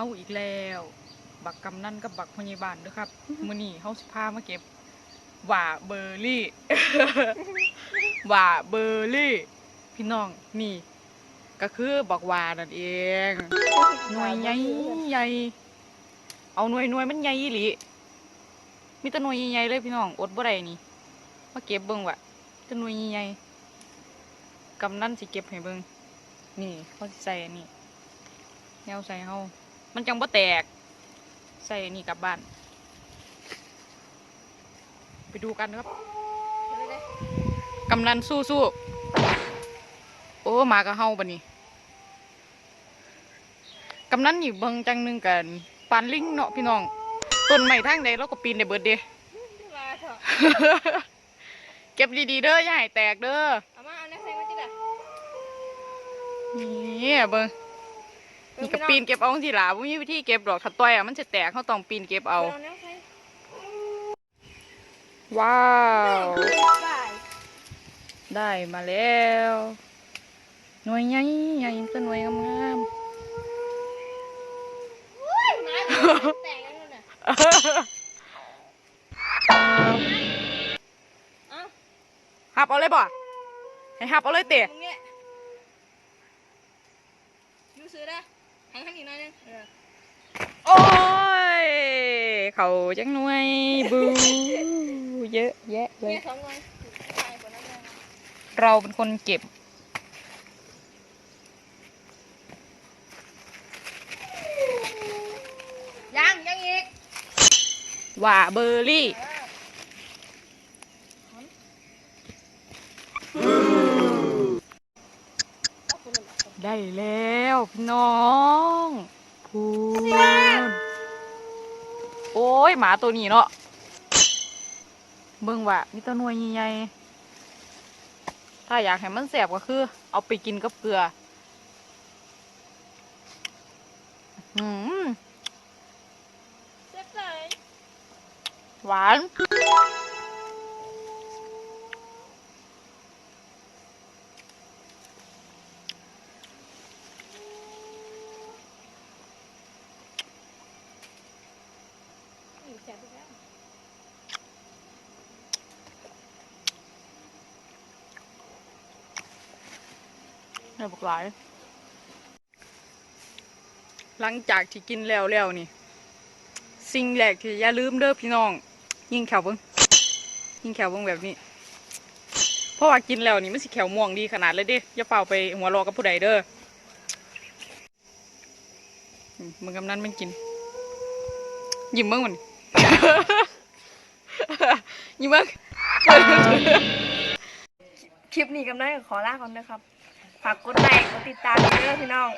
าอีกแล้ว บักกำนั่นกับบักพยาบาลเด้วยครับมื้อนี้เฮาสิพามาเก็บหว่าเบอร์รี่ หว่าเบอร์รี่ พี่น้องนี่ ก็คือบักหวานั่นเอง หน่วยใหญ่ใหญ่เอาหน่วยหน่วยมันใหญ่อีหลีมีแต่หน่วยใหญ่ๆเลยพี่น้องอดบ่ได้นี่มาเก็บเบิ่งว่ะแต่หน่วยใหญ่ๆกำนันสิเก็บให้เบิ่งนี่เขาสิใส่อันนี่แนวใส่เฮา มันจังบ่แตก ใส่อันนี่กลับบ้าน ไปดูกันครับกำนันสู้สู้ๆโอ้หมากับเฮาบัดนี้กำนันอยู่เบิ่งจังหนึงกันปานลิงเนาะพี่น้องต้นไม้ทางใดเราก็ปีนได้เบิดเด้มาเถอะเก็บดีๆเด้ออย่าให้แตกเด้อเอามาเอาแนวใส่มาจิล่ะนี่เบิ่ง นี่ก็ปีนเก็บเอาสิล่ะบ่มีวิธีเก็บดอกถ้าต่อยอะมันจะแตกเขาต้องปีนเก็บเอาเอาแนวใส่ว้าวบายได้มาแล้วหน่วยใหญ่ใหญ่ก็หน่วยงามอุ้ยไม้มันแตกกันแล้วน่ะๆเอ้าหับเอาเลยบ่ให้หับเอาเลยเตะตรงเนี้ยยูซื้อได้ หันหันอีกหน่อยนึงเออโอ้ย เขาจังหน่วยบูเยอะแยะเลย เนี่ยสองหน่อยใช่กว่านั้นเลยเราเป็นคนเก็บ ยังยังอีกหว่าเบอร์รี่ได้แล้ วพี่น้องพูนโอ้ยหมาตัวนี้เนาะเบิ่งว่ามีแตัวหน่วยใหญ่ๆถ้าอยากให้มันแสบก็คือ เอาไปกินกับเกลืออืมเจ็บเลยหวาน แสบอีกแล้วในบักหลาย หลังจากที่กินแล้วแล้วนี่ สิ่งแรกที่อย่าลืมเด้อพี่น้อง ยิงแขวเบิ้งยิงแขวเบิ้งแบบนี้ เพราะว่ากินแล้วนี่มันสิแขวม่วงดีขนาดเลยเด้อย่าเฝ้าไปหัวรอกับผู้ใดเด้อมมึงกำนั้นมันกิน ยิ้มเบิ้งมัน ยิ้มากคลิปนี้กำลังขอลาก่อนนะครับ ฝากกดไลค์กดติดตามด้วยพี่น้อง